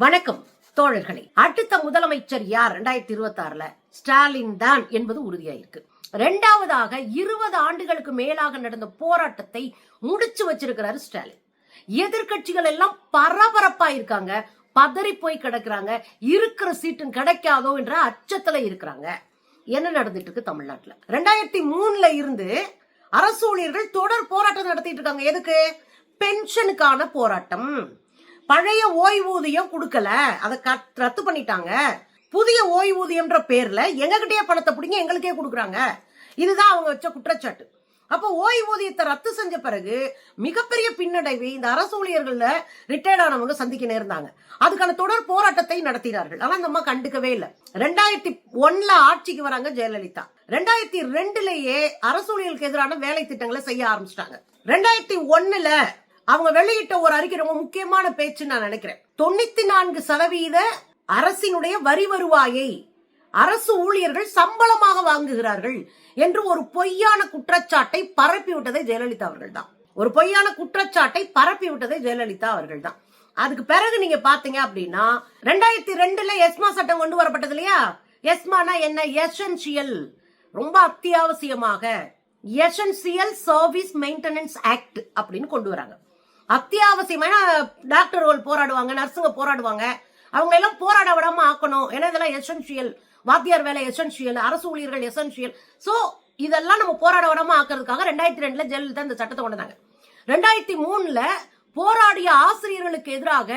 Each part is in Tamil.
வணக்கம் தோழர்களே. அடுத்த முதலமைச்சர் யார்? ரெண்டாயிரத்தி இருபத்தி ஆறுல ஸ்டாலின் தான் என்பது உறுதியாயிருக்கு. ரெண்டாவதாக இருபது ஆண்டுகளுக்கு மேலாக நடந்த போராட்டத்தை முடிச்சு வச்சிருக்கிறாரு ஸ்டாலின். எதிர்க்கட்சிகள் எல்லாம் பரபரப்பா இருக்காங்க. பதறி போய் கிடக்குறாங்க. இருக்கிற சீட்டும் கிடைக்காதோ என்ற அச்சத்துல இருக்கிறாங்க. என்ன நடந்துட்டு இருக்கு தமிழ்நாட்டுல? ரெண்டாயிரத்தி மூணுல இருந்து அரசு ஊழியர்கள் தொடர் போராட்டம் நடத்திட்டு இருக்காங்க. எதுக்கு? பென்ஷனுக்கான போராட்டம். பழைய ஓய்வூதியம் கொடுக்கல. அதை ரத்து பண்ணிட்டாங்க. புதிய ஓய்வூதியம்ன்ற பேர்ல எங்ககிட்டயே பணத்தை பிடிங்க எங்களுக்கே கொடுக்குறாங்க. இதுதான் அவங்க வச்ச குற்றச்சாட்டு. அப்போ ஓய்வூதியத்தை ரத்து செஞ்ச பிறகு மிகப்பெரிய பின்னடைவை இந்த அரசு ஊழியர்கள்ல ரிட்டையர்ட் ஆனவங்க சந்திக்க நேர்ந்தாங்க அதுக்கான தொடர் போராட்டத்தை நடத்தினார்கள். ஆனா அந்த அம்மா கண்டுக்கவே இல்லை. ரெண்டாயிரத்தி ஒன்ல ஆட்சிக்கு வராங்க ஜெயலலிதா. ரெண்டாயிரத்தி ரெண்டுலயே அரசு ஊழியர்களுக்கு எதிரான வேலை திட்டங்களை செய்ய ஆரம்பிச்சிட்டாங்க. ரெண்டாயிரத்தி ஒன்னுல அவங்க வெளியிட்ட ஒரு அறிக்கை ரொம்ப முக்கியமான பேச்சு நான் நினைக்கிறேன். தொண்ணூத்தி நான்கு சதவீத அரசினுடைய வரி வருவாயை அரசு ஊழியர்கள் சம்பளமாக வாங்குகிறார்கள் என்று ஒரு பொய்யான குற்றச்சாட்டை பரப்பி விட்டதை ஜெயலலிதா அவர்கள் தான் ஒரு பொய்யான குற்றச்சாட்டை பரப்பி விட்டதை ஜெயலலிதா அவர்கள் தான் அதுக்கு பிறகு நீங்க பாத்தீங்க அப்படின்னா ரெண்டாயிரத்தி ரெண்டுல எஸ்மா சட்டம் கொண்டு வரப்பட்டது இல்லையா? எஸ்மானா என்ன? எசென்சியல். ரொம்ப அத்தியாவசியமாக எசென்சியல் சர்வீஸ் மெயின்டெனன்ஸ் ஆக்ட் அப்படின்னு கொண்டு வராங்க. அத்தியாவசியமான டாக்டர்கள் போராடுவாங்க நர்ஸுங்க போராடுவாங்க. அவங்க எல்லாம் போராட விடாம ஆக்கணும். ஏன்னா இதெல்லாம் எசென்சியல் வாத்தியார் வேலை எசென்சியல் அரசு ஊழியர்கள் எசென்சியல் ஸோ இதெல்லாம் நம்ம போராட விடாம ஆக்குறதுக்காக ரெண்டாயிரத்தி ரெண்டுல ஜெயலலிதா இந்த சட்டத்தை கொண்டு ரெண்டாயிரத்தி மூணுல போராடிய ஆசிரியர்களுக்கு எதிராக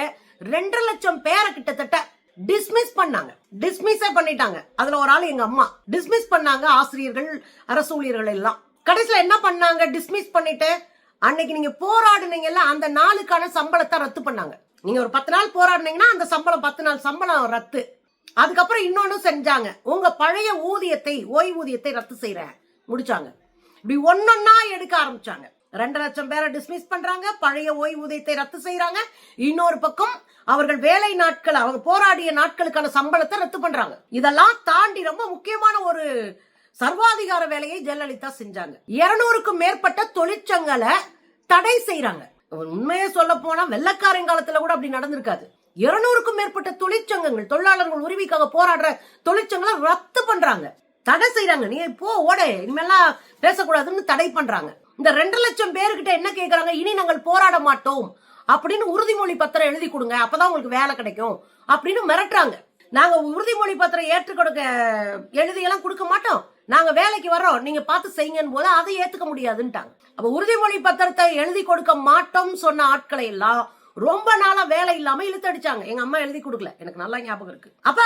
ரெண்டரை லட்சம் பேரை கிட்டத்தட்ட டிஸ்மிஸ் பண்ணாங்க. டிஸ்மிஸே பண்ணிட்டாங்க. அதுல ஒரு ஆள் எங்க அம்மா. டிஸ்மிஸ் பண்ணாங்க ஆசிரியர்கள் அரசு ஊழியர்கள் எல்லாம். கடைசியில என்ன பண்ணாங்க? டிஸ்மிஸ் பண்ணிட்டு அன்னைக்கு நீங்க போராடுனீங்கல்ல அந்த நாளுக்கான சம்பளத்தை ரத்து பண்ணாங்க. நீங்க ஒரு பத்து நாள் போராடுனீங்கன்னா அந்த சம்பளம் பத்து நாள் சம்பளம் ரத்து. அதுக்கப்புறம் இன்னொன்னு செஞ்சாங்க. உங்க பழைய ஊதியத்தை ஓய்வூதியத்தை ரத்து செய்யறேன் முடிச்சாங்க. இப்படி ஒன்னொன்னா எடுக்க ஆரம்பிச்சாங்க. ரெண்டு லட்சம் பேரை டிஸ்மிஸ் பண்றாங்க பழைய ஓய்வூதியத்தை ரத்து செய்யறாங்க இன்னொரு பக்கம் அவர்கள் வேலை நாட்கள் அவங்க போராடிய நாட்களுக்கான சம்பளத்தை ரத்து பண்றாங்க. இதெல்லாம் தாண்டி ரொம்ப முக்கியமான ஒரு சர்வாதிகார வேலையை ஜெயலலிதா செஞ்சாங்க. இருநூறுக்கும் மேற்பட்ட தொழிற்சங்கங்களை தடை செய்யறாங்க உண்மையை சொல்ல போனா வெள்ளக்காரன் காலத்துல கூட அப்படி நடந்திருக்காது. இருநூறுக்கும் மேற்பட்ட தொழிற்சங்கங்கள் தொழிலாளர்கள் உரிமைக்காக போராடுற தொழிற்சங்களை ரத்து பண்றாங்க. தடை செய்யறாங்க நீ போ ஓட இனிமேல்லாம் பேசக்கூடாதுன்னு தடை பண்றாங்க. இந்த ரெண்டு லட்சம் பேருக்கிட்ட என்ன கேக்குறாங்க? இனி நாங்கள் போராட மாட்டோம். அப்படின்னு உறுதிமொழி பத்திரம் எழுதி கொடுங்க. அப்பதான் உங்களுக்கு வேலை கிடைக்கும். அப்படின்னு மிரட்டுறாங்க. நாங்க உறுதிமொழி பத்திரம் ஏற்றுக்கொடுக்க எழுதியெல்லாம் கொடுக்க மாட்டோம். நாங்க வேலைக்கு வர்றோம் நீங்க பார்த்து செய்யுங்கன்னு போது அதை ஏத்துக்க முடியாதுன்ட்டாங்க. அப்ப உறுதிமொழி பத்திரத்தை எழுதி கொடுக்க மாட்டோம் சொன்ன ஆட்களை எல்லாம் ரொம்ப நாளா வேலை இல்லாம இழுத்தடிச்சாங்க. எங்க அம்மா எழுதி கொடுக்கல. எனக்கு நல்லா ஞாபகம் இருக்கு. அப்ப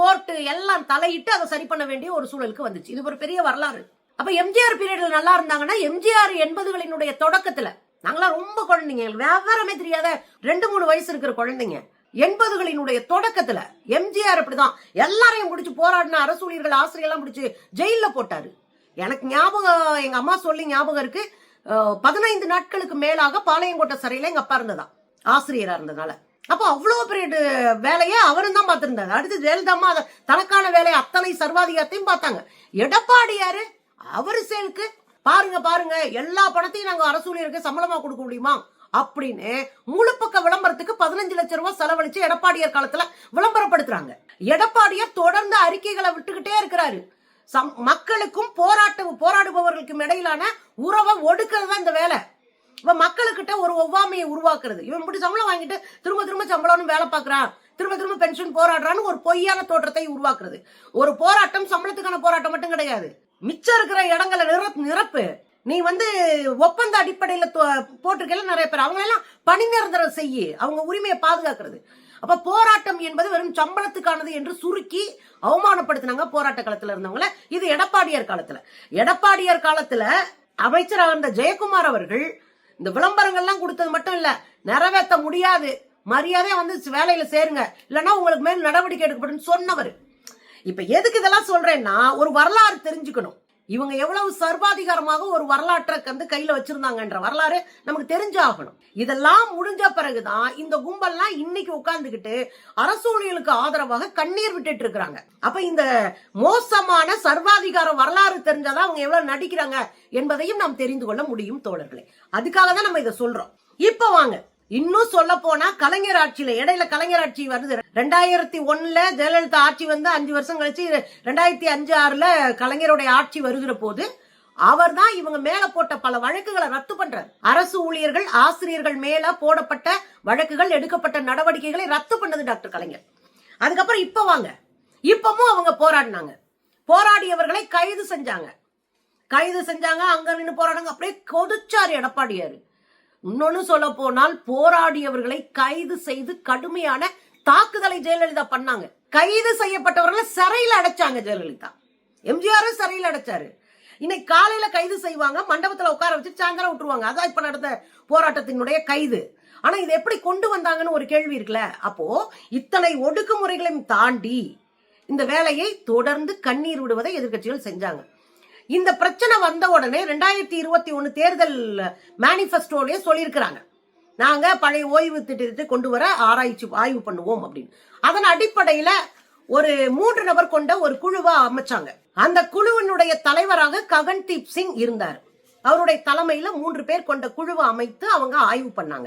கோர்ட்டு எல்லாம் தலையிட்டு அதை சரி பண்ண வேண்டிய ஒரு சூழலுக்கு வந்துச்சு. இது ஒரு பெரிய வரலாறு. அப்ப எம்ஜிஆர் பீரியட்ல நல்லா இருந்தாங்கன்னா எம்ஜிஆர் எண்பதுகளினுடைய தொடக்கத்துல நாங்களாம் ரொம்ப குழந்தைங்க. எங்களுக்கு விவரமே தெரியாத ரெண்டு மூணு வயசு இருக்கிற குழந்தைங்க. எண்பதுகளினுடைய தொடக்கத்துல எம்ஜிஆர் அப்படிதான். எல்லாரையும் பிடிச்சு போராடின அரசூழியர்கள் ஆசிரியர்லாம் பிடிச்சு ஜெயில போட்டாரு. எனக்கு ஞாபகம் எங்க அம்மா சொல்லி ஞாபகம் இருக்கு. பதினைந்து நாட்களுக்கு மேலாக பாளையங்கோட்டை சிறையில எங்க அப்பா இருந்ததா? ஆசிரியரா இருந்ததால அப்போ அவ்வளவு பெரிய வேலையை அவரும் தான் பார்த்திருந்தாரு. அடுத்து ஜெயலலிதாமா தனக்கான வேலையை அத்தனை சர்வாதிகாரத்தையும் பார்த்தாங்க. எடப்பாடியாரு அவரு சேலுக்கு பாருங்க பாருங்க எல்லா பணத்தையும் நாங்க அரசூழியருக்கு சம்பளமா கொடுக்க முடியுமா? அப்படின்னு முழு பக்க விளம்பரத்துக்கு பதினஞ்சு லட்சம் ரூபாய் செலவழிச்சு எடப்பாடியார் காலத்துல விளம்பரப்படுத்துறாங்க. எடப்பாடியார் தொடர்ந்து அறிக்கைகளை விட்டுக்கிட்டே இருக்கிறாரு. சம் மக்களுக்கும் போராட்ட போராடுபவர்களுக்கும் இடையிலான உறவை ஒடுக்கிறது தான் இந்த வேலை. இப்ப மக்களுக்கிட்ட ஒரு ஒவ்வாமையை உருவாக்குறது. இவன் இப்படி சம்பளம் வாங்கிட்டு திரும்ப திரும்ப சம்பளம்னு வேலை பார்க்கறான் திரும்ப திரும்ப பென்ஷன் போராடுறான்னு ஒரு பொய்யான தோற்றத்தை உருவாக்குறது. ஒரு போராட்டம் சம்பளத்துக்கான போராட்டம் மட்டும் கிடையாது. மிச்சம் இருக்கிற இடங்களை நிரப்பு நிரப்பு. நீ வந்து ஒப்பந்த அடிப்படையில் போட்டிருக்கல நிறைய பேர். அவங்க எல்லாம் பணி நிரந்தரம் அவங்க உரிமையை பாதுகாக்கிறது. அப்ப போராட்டம் என்பது வெறும் சம்பளத்துக்கானது என்று சுருக்கி அவமானப்படுத்தினாங்க போராட்ட காலத்துல இருந்தவங்கள. இது எடப்பாடியார் காலத்துல. எடப்பாடியார் காலத்துல அமைச்சராக இருந்த ஜெயக்குமார் அவர்கள் இந்த விளம்பரங்கள்லாம் கொடுத்தது மட்டும் இல்ல நிறைவேற்ற முடியாது. மரியாதையா வந்து வேலையில சேருங்க. இல்லைன்னா உங்களுக்கு மேல் நடவடிக்கை எடுக்கப்படும் சொன்னவர். இப்ப எதுக்கு இதெல்லாம் சொல்றேன்னா ஒரு வரலாறு தெரிஞ்சுக்கணும். இவங்க எவ்வளவு சர்வாதிகாரமாக ஒரு வரலாற்றை வந்து கையில வச்சிருந்தாங்கன்ற வரலாறு நமக்கு தெரிஞ்சாகணும். இதெல்லாம் முடிஞ்ச பிறகுதான் இந்த கும்பல்லாம் இன்னைக்கு உட்கார்ந்துகிட்டு அரசூழியலுக்கு ஆதரவாக கண்ணீர் விட்டுட்டு இருக்கிறாங்க. அப்ப இந்த மோசமான சர்வாதிகார வரலாறு தெரிஞ்சாதான் அவங்க எவ்வளவு நடிக்கிறாங்க என்பதையும் நாம் தெரிந்து கொள்ள முடியும் தோழர்களே. அதுக்காக தான் நம்ம இதை சொல்றோம். இப்ப வாங்க. இன்னும் சொல்ல போனா கலைஞர் ஆட்சியில இடையில கலைஞர் ஆட்சி வருது. ரெண்டாயிரத்தி ஒண்ணுல ஜெயலலிதா ஆட்சி வந்து அஞ்சு வருஷம் கழிச்சு ரெண்டாயிரத்தி அஞ்சு ஆறுல கலைஞருடைய ஆட்சி வருகிற போது அவர் தான் இவங்க மேல போட்ட பல வழக்குகளை ரத்து பண்ற அரசு ஊழியர்கள் ஆசிரியர்கள் மேல போடப்பட்ட வழக்குகள் எடுக்கப்பட்ட நடவடிக்கைகளை ரத்து பண்ணது டாக்டர் கலைஞர். அதுக்கப்புறம் இப்ப வாங்க. இப்பவும் அவங்க போராடினாங்க. போராடியவர்களை கைது செஞ்சாங்க. கைது செஞ்சாங்க அங்க நின்று போராடுங்க அப்படியே கொதிச்சாரு எடப்பாடியாரு. இன்னொன்னு சொல்ல போனால் போராடியவர்களை கைது செய்து கடுமையான தாக்குதலை ஜெயலலிதா பண்ணாங்க. கைது செய்யப்பட்டவர்களை சிறையில் அடைச்சாங்க ஜெயலலிதா. எம்ஜிஆரும் சிறையில் அடைச்சாரு. இன்னைக்கு காலையில கைது செய்வாங்க மண்டபத்துல உட்கார வச்சு சாயந்தரம் விட்டுருவாங்க. அதான் இப்ப நடந்த போராட்டத்தினுடைய கைது. ஆனா இதை எப்படி கொண்டு வந்தாங்கன்னு ஒரு கேள்வி இருக்குல்ல? அப்போ இத்தனை ஒடுக்குமுறைகளையும் தாண்டி இந்த வேலையை தொடர்ந்து கண்ணீர் விடுவதை எதிர்க்கட்சிகள் செஞ்சாங்க. இந்த பிரச்சனை வந்த உடனே ரெண்டாயிரத்தி இருபத்தி ஒன்னு தேர்தல் மேனிஃபெஸ்டோலயே சொல்லியிருக்கிறாங்க. நாங்க பழைய ஓய்வு திட்டத்தை கொண்டு வர ஆராய்ச்சி ஆய்வு பண்ணுவோம் அப்படின்னு. அதன் அடிப்படையில ஒரு மூன்று நபர் கொண்ட ஒரு குழுவை அமைச்சாங்க. அந்த குழுவினுடைய தலைவராக ககன்தீப் சிங் இருந்தார். அவருடைய தலைமையில மூன்று பேர் கொண்ட குழுவை அமைத்து அவங்க ஆய்வு பண்ணாங்க.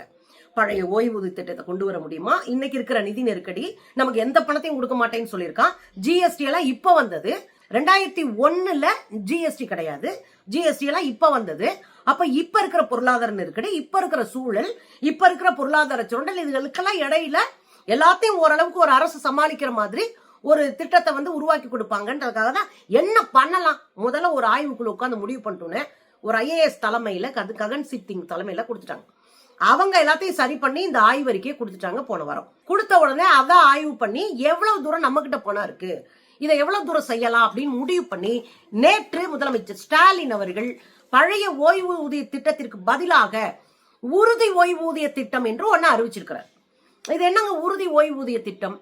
பழைய ஓய்வூதிய திட்டத்தை கொண்டு வர முடியுமா? இன்னைக்கு இருக்கிற நிதி நெருக்கடி நமக்கு எந்த பணத்தையும் கொடுக்க மாட்டேன்னு சொல்லியிருக்கான். ஜிஎஸ்டி எல்லாம் இப்ப வந்தது. ரெண்டாயிரத்தி ஒண்ணுல ஜிஎஸ்டி கிடையாது. ஜிஎஸ்டி எல்லாம் இப்ப வந்தது. அப்ப இப்ப இருக்கிற பொருளாதார நெருக்கடி இப்ப இருக்கிற சூழல் இப்ப இருக்கிற பொருளாதார சுரண்டல் இதுகளுக்கெல்லாம் இடையில எல்லாத்தையும் ஓரளவுக்கு ஒரு அரசு சமாளிக்கிற மாதிரி ஒரு திட்டத்தை வந்து உருவாக்கி கொடுப்பாங்கன்றதுக்காக தான் என்ன பண்ணலாம்? முதல்ல ஒரு ஆய்வுக்குள்ள உட்காந்து முடிவு பண்ணிட்டோன்னு ஒரு ஐஏஎஸ் தலைமையில கது ககன் சித்திங் தலைமையில கொடுத்துட்டாங்க. அவங்க எல்லாத்தையும் சரி பண்ணி இந்த ஆய்வறிக்கையை கொடுத்துட்டாங்க போன வாரம். கொடுத்த உடனே அதை ஆய்வு பண்ணி எவ்வளவு தூரம் நம்ம கிட்ட பணம் இருக்கு? இதை எவ்வளவு தூரம் செய்யலாம் அப்படின்னு முடிவு பண்ணி நேற்று முதலமைச்சர் ஸ்டாலின் அவர்கள் பழைய ஓய்வூதிய திட்டத்திற்கு பதிலாக உறுதி ஓய்வூதிய திட்டம் என்று ஒன்னு அறிவிச்சிருக்கிறார். இது என்னங்க உறுதி ஓய்வூதிய திட்டம்?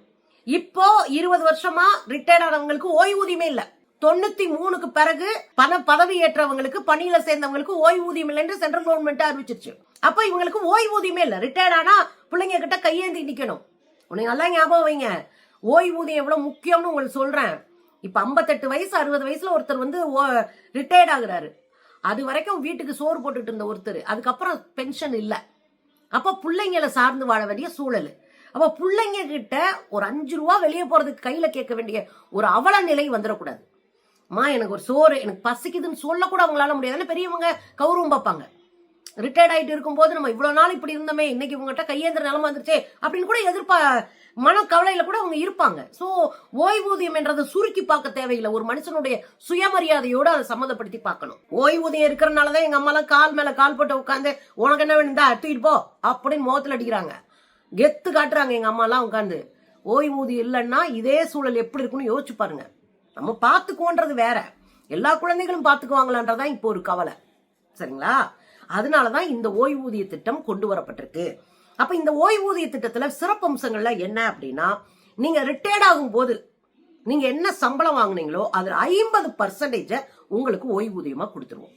இப்போ இருபது வருஷமா ரிட்டையர்ட் ஆனவங்களுக்கு ஓய்வூதியமே இல்ல. தொண்ணூத்தி மூணுக்கு பிறகு பண பதவி ஏற்றவங்களுக்கு பணியில சேர்ந்தவங்களுக்கு ஓய்வூதியம் இல்லை என்று சென்ட்ரல் கவர்மெண்ட் அறிவிச்சிருச்சு. அப்ப இவங்களுக்கு ஓய்வூதியமே இல்ல. ரிட்டையர்ட் ஆனா பிள்ளைங்க கிட்ட கையேந்தி நிக்கணும். உனக்கு நல்லா ஞாபகம் வைங்க. ஓய்வூதியம் எவ்வளவு முக்கியம்னு உங்களுக்கு சொல்றேன். இப்ப 58 வயசு அறுபது வயசுல ஒருத்தர் வந்து ரிட்டையர்ட் ஆகுறாரு. அது வரைக்கும் வீட்டுக்கு சோறு போட்டுட்டு இருந்த ஒருத்தர். அதுக்கப்புறம் பென்ஷன் இல்லை. அப்போ பிள்ளைங்களை சார்ந்து வாழ வேண்டிய சூழல். அப்போ பிள்ளைங்க கிட்ட ஒரு அஞ்சு ரூபா வெளியே போறதுக்கு கையில கேட்க வேண்டிய ஒரு அவல நிலை வந்துடக்கூடாது. மா எனக்கு ஒரு சோறு எனக்கு பசிக்குதுன்னு சொல்லக்கூட அவங்களால முடியாது. பெரியவங்க கௌரவம் பார்ப்பாங்க. ரிட்டையர்ட் ஆகிட்டு இருக்கும்போது நம்ம இவ்வளோ நாள் இப்படி இருந்தோமே இன்னைக்கு இவங்ககிட்ட கையேந்திர நிலைமை வந்துருச்சே அப்படின்னு கூட எதிர்ப்பா மன கூட அவங்க இருப்பாங்க. சோ ஓய்வூதியம் என்றதை சுருக்கி பார்க்க தேவையில்லை. ஒரு மனுஷனுடைய சுயமரியாதையோட அதை சம்மந்தப்படுத்தி பார்க்கணும். ஓய்வூதியம் இருக்கிறனாலதான் எங்க அம்மா எல்லாம் கால் மேல கால் போட்டு உட்காந்து உனக்கு என்ன வேணுந்தா தூக்கிட்டு போ. அப்படின்னு முகத்துல அடிக்கிறாங்க. கெத்து காட்டுறாங்க எங்க அம்மா எல்லாம் உட்காந்து ஓய்வூதியம் இல்லைன்னா இதே சூழல் எப்படி இருக்குன்னு யோசிச்சு பாருங்க. நம்ம பார்த்துக்குவோன்றது வேற. எல்லா குழந்தைகளும் பார்த்துக்குவாங்களான்றதான் இப்போ ஒரு கவலை. சரிங்களா? அதனாலதான் இந்த ஓய்வூதிய திட்டம் கொண்டு வரப்பட்டிருக்கு. அப்ப இந்த ஓய்வூதிய திட்டத்துல சிறப்பம்சங்கள்ல என்ன அப்படின்னா நீங்க ரிட்டையர்ட் ஆகும் போது நீங்க என்ன சம்பளம் வாங்குனீங்களோ அதுல ஐம்பது பர்சன்டேஜ உங்களுக்கு ஓய்வூதியமா கொடுத்துருவோம்.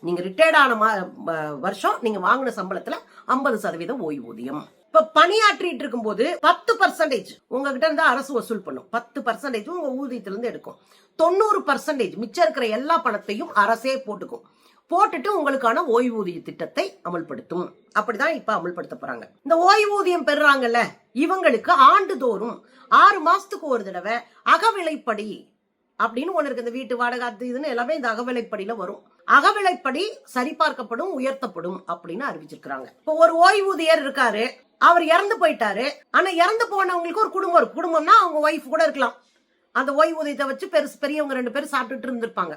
நீங்க ரிட்டையர்ட் ஆன மா- வருஷம் நீங்க வாங்கின சம்பளத்துல ஐம்பது சதவீதம் ஓய்வூதியம். இப்ப பணியாற்றிட்டு இருக்கும்போது பத்து பர்சன்டேஜ் உங்ககிட்ட இருந்தா அரசு வசூல் பண்ணும். பத்து பர்சன்டேஜ் உங்க ஊதியத்திலிருந்து எடுக்கும். தொண்ணூறு பர்சன்டேஜ் மிச்சம் இருக்கிற எல்லா பணத்தையும் அரசே போட்டுக்கும். போட்டுட்டு உங்களுக்கான ஓய்வூதிய திட்டத்தை அமல்படுத்தும். அப்படிதான் இப்ப அமல்படுத்த போறாங்க. இந்த ஓய்வூதியம் பெறுறாங்கல்ல இவங்களுக்கு ஆண்டுதோறும் ஆறு மாசத்துக்கு ஒரு தடவை அகவிலைப்படி அப்படின்னு ஒண்ணு இருக்கு. இந்த வீட்டு வாடகை அது இதுன்னு எல்லாமே இந்த அகவிலைப்படியில வரும். அகவிலைப்படி சரிபார்க்கப்படும் உயர்த்தப்படும் அப்படின்னு அறிவிச்சிருக்கிறாங்க. இப்போ ஒரு ஓய்வூதியர் இருக்காரு அவர் இறந்து போயிட்டாரு. ஆனா இறந்து போனவங்களுக்கு ஒரு குடும்பம் இருக்கு. குடும்பம்னா அவங்க ஒய்ஃப் கூட இருக்கலாம். அந்த ஓய்வூதியத்தை வச்சு பெருசு பெரியவங்க ரெண்டு பேரும் சாப்பிட்டுட்டு இருந்திருப்பாங்க.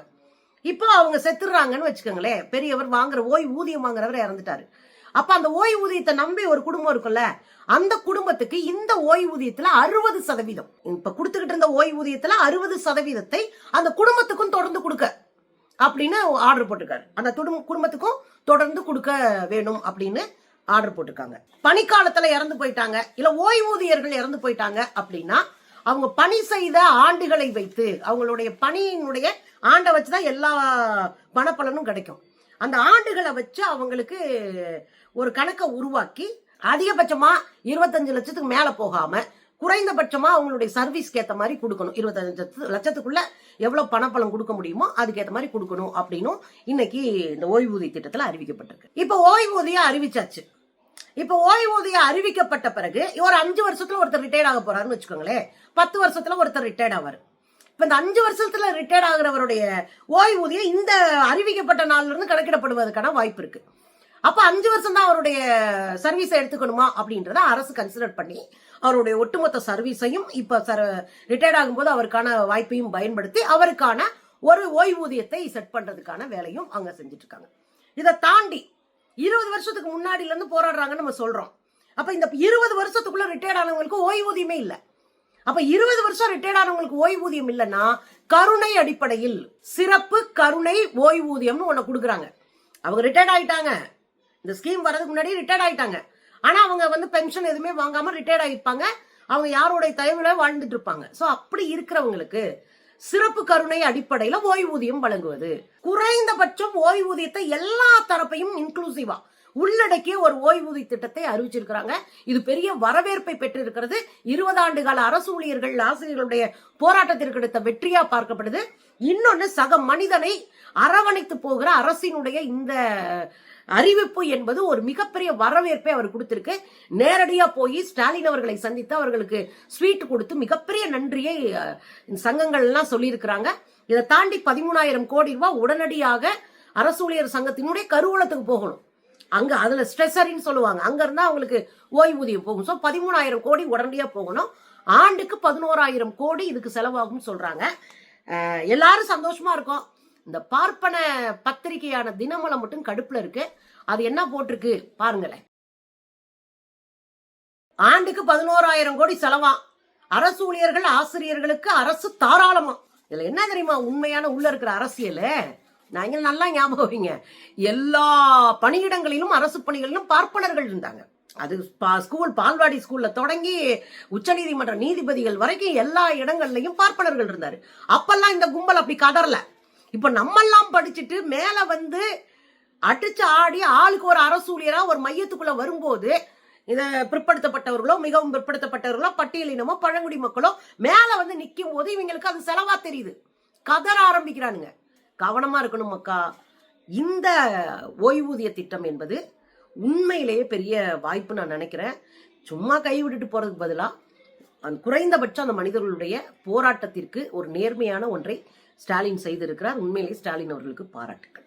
இப்போ அவங்க செத்துடுறாங்கன்னு வச்சுக்கோங்களேன். பெரியவர் வாங்குற ஓய்வூதியம் வாங்குறவர் இறந்துட்டாரு. அப்ப அந்த ஓய்வூதியத்தை நம்பி ஒரு குடும்பம் இருக்குல்ல அந்த குடும்பத்துக்கு இந்த ஓய்வூதியத்துல அறுபது சதவீதம். இப்ப கொடுத்துக்கிட்டு இருந்த ஓய்வூதியத்துல அறுபது சதவீதத்தை அந்த குடும்பத்துக்கும் தொடர்ந்து கொடுக்க அப்படின்னு ஆர்டர் போட்டிருக்காரு. அந்த துடும்- குடும்பத்துக்கும் தொடர்ந்து கொடுக்க வேணும் அப்படின்னு ஆர்டர் போட்டிருக்காங்க. பனிக்காலத்துல இறந்து போயிட்டாங்க. இல்ல ஓய்வூதியர்கள் இறந்து போயிட்டாங்க அப்படின்னா அவங்க பணி செய்த ஆண்டுகளை வைத்து அவங்களுடைய பணியினுடைய ஆண்டை வச்சு தான் எல்லா பணப்பலனும் கிடைக்கும். அந்த ஆண்டுகளை வச்சு அவங்களுக்கு ஒரு கணக்கை உருவாக்கி அதிகபட்சமா இருபத்தஞ்சு லட்சத்துக்கு மேல போகாம குறைந்தபட்சமா அவங்களுடைய சர்வீஸ்க்கு ஏற்ற மாதிரி கொடுக்கணும். இருபத்தஞ்சு லட்சத்துக்குள்ள எவ்வளவு பணப்பலம் கொடுக்க முடியுமோ அதுக்கு மாதிரி கொடுக்கணும் அப்படின்னும் இன்னைக்கு இந்த ஓய்வூதிய திட்டத்துல அறிவிக்கப்பட்டிருக்கு. இப்ப ஓய்வூதியம் அறிவிச்சாச்சு. இப்ப ஓய்வூதியம் அறிவிக்கப்பட்ட பிறகு ஒரு அஞ்சு வருஷத்துல ஒருத்தர் ரிட்டையர்ட் ஆக போறாருன்னு வச்சுக்கோங்களேன். பத்து வருஷத்துல ஒருத்தர் ரிட்டையர்ட் ஆவார். இப்போ இந்த அஞ்சு வருஷத்துல ரிட்டையர்ட் ஆகுறவருடைய ஓய்வூதியம் இந்த அறிவிக்கப்பட்ட நாள்ல இருந்து கணக்கிடப்படுவதற்கான வாய்ப்பு இருக்கு. அப்ப அஞ்சு வருஷம் தான் அவருடைய சர்வீஸை எடுத்துக்கணுமா அப்படின்றத அரசு கன்சிடர் பண்ணி அவருடைய ஒட்டுமொத்த சர்வீஸையும் இப்ப ரிட்டையர்ட் ஆகும்போது அவருக்கான வாய்ப்பையும் பயன்படுத்தி அவருக்கான ஒரு ஓய்வூதியத்தை செட் பண்றதுக்கான வேலையும் அங்க செஞ்சுட்டு இருக்காங்க இதை தாண்டி இருபது வருஷத்துக்கு முன்னாடில இருந்து போராடுறாங்கன்னு நம்ம சொல்றோம். அப்ப இந்த இருபது வருஷத்துக்குள்ள ரிட்டையர்ட் ஆனவங்களுக்கு ஓய்வூதியமே இல்லை. அப்ப இருபது வருஷம் ரிட்டையர்ட் ஆனவங்களுக்கு ஓய்வூதியம் இல்லைன்னா கருணை அடிப்படையில் சிறப்பு கருணை ஓய்வூதியம்னு ஒன்று கொடுக்குறாங்க. அவங்க ரிட்டையர்ட் ஆயிட்டாங்க. இந்த ஸ்கீம் வரதுக்கு முன்னாடி ரிட்டையர்ட் ஆயிட்டாங்க. ஆனா அவங்க வந்து பென்ஷன் எதுவுமே வாங்காம ரிட்டையர்ட் ஆகிப்பாங்க அவங்க யாருடைய தயவுல வாழ்ந்துட்டு இருப்பாங்க. சோ அப்படி இருக்கிறவங்களுக்கு சிறப்பு கருணை அடிப்படையில ஓய்வூதியம் வழங்குவது. குறைந்தபட்சம் ஓய்வூதியத்தை எல்லா தரப்பையும் இன்க்ளூசிவா உள்ளடக்கிய ஒரு ஓய்வூதிய திட்டத்தை அறிவிச்சிருக்கிறாங்க. இது பெரிய வரவேற்பை பெற்றிருக்கிறது. இருபது ஆண்டு கால அரசு ஊழியர்கள் ஆசிரியர்களுடைய போராட்டத்திற்கு எடுத்த வெற்றியா பார்க்கப்படுது. இன்னொன்னு சக மனிதனை அரவணைத்து போகிற அரசினுடைய இந்த அறிவிப்பு என்பது ஒரு மிகப்பெரிய வரவேற்பை அவர் கொடுத்திருக்கு. நேரடியா போய் ஸ்டாலின் அவர்களை சந்தித்து அவர்களுக்கு ஸ்வீட் கொடுத்து மிகப்பெரிய நன்றியை அஹ், சங்கங்கள் எல்லாம் சொல்லியிருக்கிறாங்க. இதை தாண்டி பதிமூணாயிரம் கோடி ரூபாய் உடனடியாக அரசு ஊழியர் சங்கத்தினுடைய கருவூலத்துக்கு போகணும். அங்க அதுல ஸ்ட்ரெஸரின்னு சொல்லுவாங்க. அங்க இருந்தா அவங்களுக்கு ஓய்வூதியம் போகும். ஸோ பதிமூணாயிரம் கோடி உடனடியா போகணும். ஆண்டுக்கு பதினோராயிரம் கோடி இதுக்கு செலவாகும்னு சொல்றாங்க. எல்லாரும் சந்தோஷமா இருக்கோம். இந்த பார்ப்பன பத்திரிகையான தினமலை மட்டும் கடுப்புல இருக்கு. அது என்ன போட்டிருக்கு? பாருங்களேன். ஆண்டுக்கு பதினோராயிரம் கோடி செலவாம் அரசு ஊழியர்கள் ஆசிரியர்களுக்கு அரசு தாராளமா. இதுல என்ன தெரியுமா? உண்மையான உள்ள இருக்கிற அரசியல்? நாங்க நல்லா ஞாபகம் வைங்க. எல்லா பணியிடங்களிலும் அரசு பணிகளிலும் பார்ப்பனர்கள் இருந்தாங்க. அது பா- ஸ்கூல் பால்வாடி ஸ்கூல்ல தொடங்கி உச்சநீதிமன்ற நீதிபதிகள் வரைக்கும் எல்லா இடங்கள்லையும் பார்ப்பனர்கள் இருந்தாரு. அப்பெல்லாம் இந்த கும்பல் அப்படி கதறல. இப்ப நம்மெல்லாம் படிச்சுட்டு மேல வந்து அடிச்சு ஆடி ஆளுக்கு ஒரு அரசு ஊழியரா ஒரு மையத்துக்குள்ள வரும்போது இத பிற்படுத்தப்பட்டவர்களோ மிகவும் பிற்படுத்தப்பட்டவர்களோ பட்டியலினமோ பழங்குடி மக்களோ மேல வந்து நிக்கும் போது இவங்களுக்கு அது செலவா தெரியுது. கதற ஆரம்பிக்கிறானுங்க. கவனமாக இருக்கணும் மக்கா. இந்த ஓய்வூதிய திட்டம் என்பது உண்மையிலேயே பெரிய வாய்ப்பு நான் நினைக்கிறேன். சும்மா கைவிட்டுட்டு போகிறதுக்கு பதிலாக பதிலா அந்த குறைந்தபட்சம் அந்த மனிதர்களுடைய போராட்டத்திற்கு ஒரு நேர்மையான ஒன்றை ஸ்டாலின் செய்திருக்கிறார். உண்மையிலேயே ஸ்டாலின் அவர்களுக்கு பாராட்டுக்கள்.